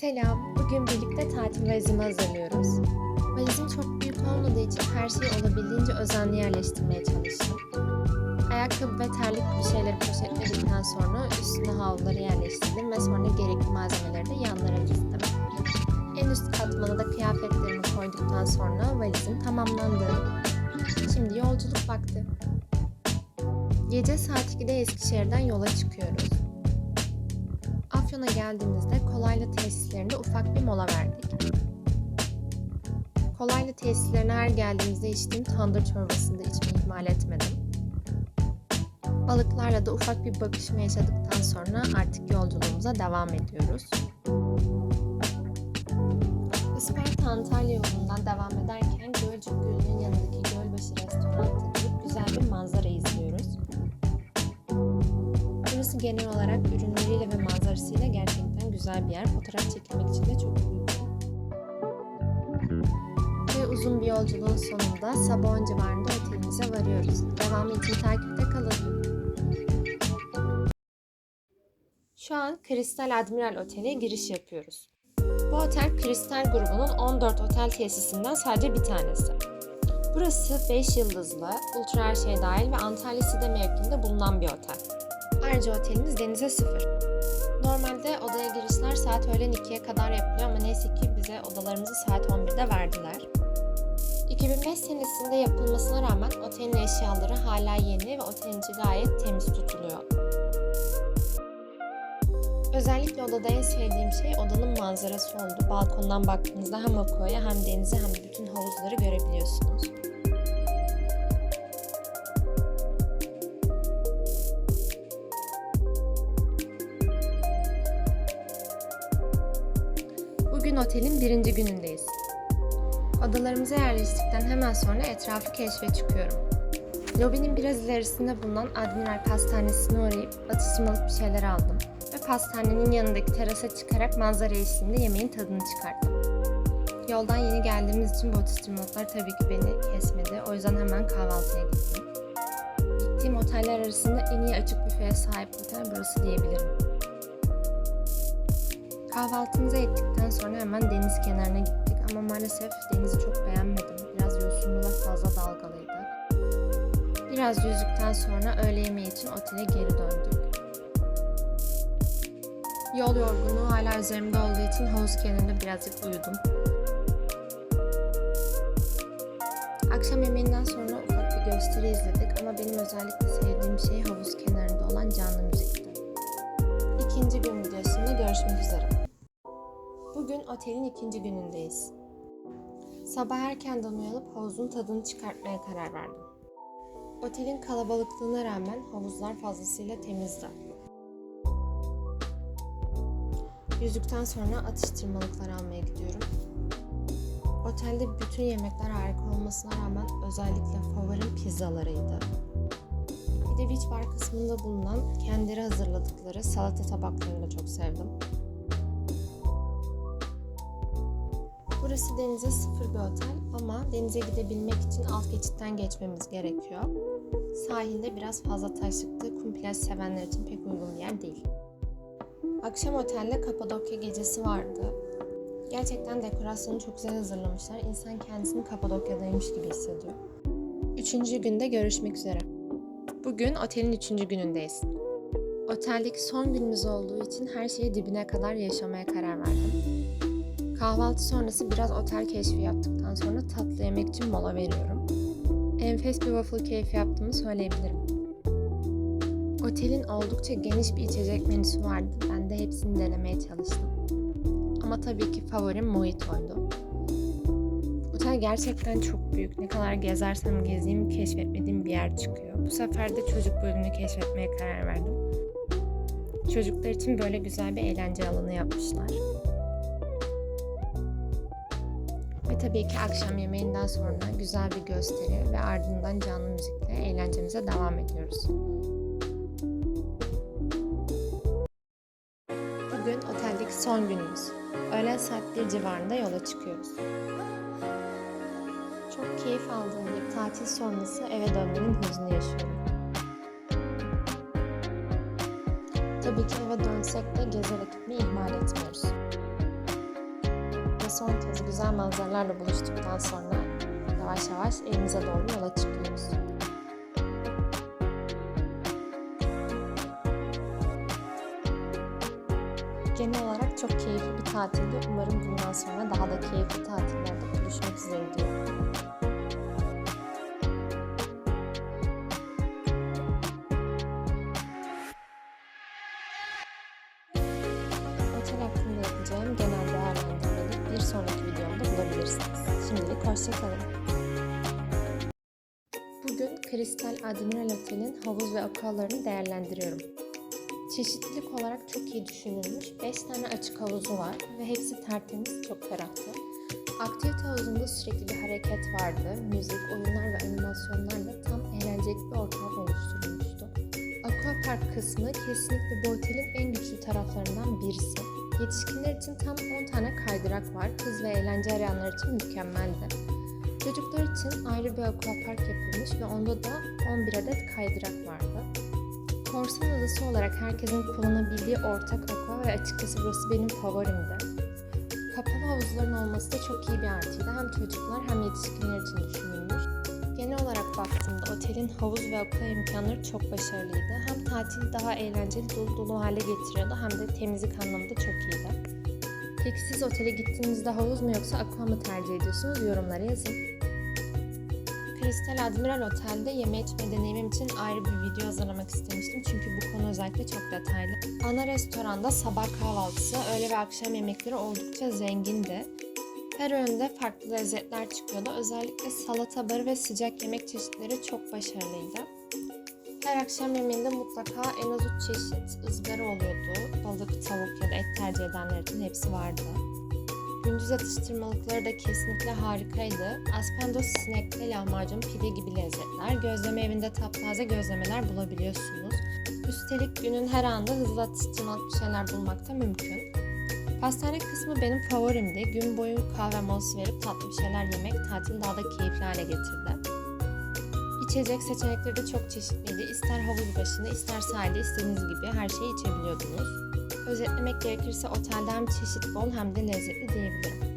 Selam. Bugün birlikte tatil valizimi hazırlıyoruz. Valizim çok büyük olmadığı için her şeyi olabildiğince özenli yerleştirmeye çalıştım. Ayakkabı ve terlik bir şeyleri poşetledikten sonra üstüne havluları yerleştirdim ve sonra gerekli malzemeleri de yanlara dizdim. En üst katmana da kıyafetlerimi koyduktan sonra valizim tamamlandı. Şimdi yolculuk vakti. Gece saat 2'de Eskişehir'den yola çıkıyoruz. Afyon'a geldiğimizde Kolaylı tesislerinde ufak bir mola verdik. Kolaylı tesislerine her geldiğimizde içtiğim tandır çorbasını da içmeyi ihmal etmedim. Balıklarla da ufak bir bakışma yaşadıktan sonra artık yolculuğumuza devam ediyoruz. Isparta Antalya yolundan devam ederken Gölcük Gölü'nün yanındaki Gölbaşı restoranta gidip güzel bir manzara izliyoruz. Burası genel olarak ürünleriyle ve manzarasıyla gerçekten güzel bir yer. Fotoğraf çekilmek için de çok uygun. Ve uzun bir yolculuğun sonunda Sabon civarında otelimize varıyoruz. Devamı için takipte kalın. Şu an Kristal Admiral Otel'e giriş yapıyoruz. Bu otel Kristal grubunun 14 otel tesisinden sadece bir tanesi. Burası 5 yıldızlı, ultra her şey dahil ve Antalya Side mevkiinde bulunan bir otel. Ayrıca otelimiz denize sıfır. Girişler saat öğlen 2'ye kadar yapılıyor ama neyse ki bize odalarımızı saat 11'de verdiler. 2005 senesinde yapılmasına rağmen otelin eşyaları hala yeni ve otelin gayet temiz tutuluyor. Özellikle odada en sevdiğim şey odanın manzarası oldu. Balkondan baktığınızda hem Akoya hem denizi hem de bütün havuzları görebiliyorsunuz. Bugün otelin birinci günündeyiz. Odalarımıza yerleştikten hemen sonra etrafı keşfe çıkıyorum. Lobinin biraz ilerisinde bulunan Admiral Pastanesi'ne uğrayıp atıştırmalık bir şeyler aldım. Ve pastanenin yanındaki terasa çıkarak manzara eşliğinde yemeğin tadını çıkarttım. Yoldan yeni geldiğimiz için bu atıştırmalıklar tabii ki beni kesmedi. O yüzden hemen kahvaltıya gittim. Gittiğim oteller arasında en iyi açık büfeye sahip otel burası diyebilirim. Kahvaltımızı ettikten sonra hemen deniz kenarına gittik ama maalesef denizi çok beğenmedim. Biraz yosunlu ve fazla dalgalıydı. Biraz yüzdükten sonra öğle yemeği için otele geri döndük. Yol yorgunluğu hala üzerimde olduğu için havuz kenarında birazcık uyudum. Akşam yemeğinden sonra ufak bir gösteri izledik ama benim özellikle sevdiğim şey havuz kenarında olan canlı müzikti. İkinci gün videosunda görüşmek üzere. Bugün otelin ikinci günündeyiz. Sabah erkenden uyanıp havuzun tadını çıkartmaya karar verdim. Otelin kalabalıklığına rağmen havuzlar fazlasıyla temizdi. Yüzdükten sonra atıştırmalıklar almaya gidiyorum. Otelde bütün yemekler harika olmasına rağmen özellikle favorim pizzalarıydı. Bir de beach bar kısmında bulunan kendileri hazırladıkları salata tabaklarını da çok sevdim. Burası denize sıfır bir otel ama denize gidebilmek için alt geçitten geçmemiz gerekiyor. Sahilde biraz fazla taşlıktı, kum plaj sevenler için pek uygun bir yer değil. Akşam otelde Kapadokya gecesi vardı. Gerçekten dekorasyonu çok güzel hazırlamışlar. İnsan kendisini Kapadokya'daymış gibi hissediyor. Üçüncü günde görüşmek üzere. Bugün otelin üçüncü günündeyiz. Oteldeki son günümüz olduğu için her şeyi dibine kadar yaşamaya karar verdim. Kahvaltı sonrası biraz otel keşfi yaptıktan sonra tatlı yemek için mola veriyorum. Enfes bir waffle keyfi yaptığımı söyleyebilirim. Otelin oldukça geniş bir içecek menüsü vardı. Ben de hepsini denemeye çalıştım. Ama tabii ki favorim mojitoydu. Otel gerçekten çok büyük. Ne kadar gezersem gezeyim keşfetmediğim bir yer çıkıyor. Bu sefer de çocuk bölümünü keşfetmeye karar verdim. Çocuklar için böyle güzel bir eğlence alanı yapmışlar. Tabii ki akşam yemeğinden sonra güzel bir gösteri ve ardından canlı müzikle eğlencemize devam ediyoruz. Bugün oteldeki son günümüz. Öğlen saat 1 civarında yola çıkıyoruz. Çok keyif aldığım bir tatil sonrası eve dönmenin hüznü yaşıyorum. Tabii ki eve dönsek de gezerek gitmeyi ihmal etmiyoruz. Son kez güzel manzaralarla buluştuktan sonra yavaş yavaş evimize doğru yola çıkıyoruz. Genel olarak çok keyifli bir tatildi. Umarım bundan sonra daha da keyifli tatillerde buluşmak üzere diyorum. Otel hakkında yapacağım sonraki videomda bulabilirsiniz. Şimdilik hoşçakalın. Bugün Kristal Admiral Otel'in havuz ve akvalarını değerlendiriyorum. Çeşitlilik olarak çok iyi düşünülmüş 5 tane açık havuzu var ve hepsi tertemiz, çok ferahtı. Aktivite havuzunda sürekli bir hareket vardı. Müzik, oyunlar ve animasyonlarla tam eğlenceli bir ortam oluşturulmuştu. Aquapark kısmı kesinlikle bu otelin en güçlü taraflarından birisi. Yetişkinler için tam 10 tane kaydırak var. Hız ve eğlence arayanlar için mükemmeldi. Çocuklar için ayrı bir aquapark yapılmış ve onda da 11 adet kaydırak vardı. Korsan adası olarak herkesin kullanabildiği ortak aqua ve açıkçası burası benim favorimdi. Kapalı havuzların olması da çok iyi bir artıydı. Hem çocuklar hem yetişkinler için düşünülmüş. Genel olarak baktığımda otelin havuz ve aqua imkanları çok başarılıydı. Hem tatili daha eğlenceli dolu dolu hale getiriyordu hem de temizlik anlamında çok iyiydi. Peki siz otele gittiğinizde havuz mu yoksa aqua mı tercih ediyorsunuz? Yorumlara yazın. Kristal Admiral Otel'de yeme içme deneyimim için ayrı bir video hazırlamak istemiştim. Çünkü bu konu özellikle çok detaylı. Ana restoranda sabah kahvaltısı, öğle ve akşam yemekleri oldukça zengindi. Her öğünde farklı lezzetler çıkıyordu. Özellikle salata barı ve sıcak yemek çeşitleri çok başarılıydı. Her akşam yemeğinde mutlaka en az 3 çeşit ızgara oluyordu. Balık, tavuk ya da et tercih edenler için hepsi vardı. Gündüz atıştırmalıkları da kesinlikle harikaydı. Aspendos sinekli lahmacun, pide gibi lezzetler. Gözleme evinde taptaze gözlemeler bulabiliyorsunuz. Üstelik günün her anda hızlı atıştırmalık bir şeyler bulmak da mümkün. Pastane kısmı benim favorimdi. Gün boyu kahve molası verip tatlı bir şeyler yemek tatili daha da keyifli hale getirdi. İçecek seçenekleri de çok çeşitliydi. İster havuz başında ister sahilde istediğiniz gibi her şeyi içebiliyordunuz. Özetlemek gerekirse otelde hem çeşit bol hem de lezzetli diyebilirim.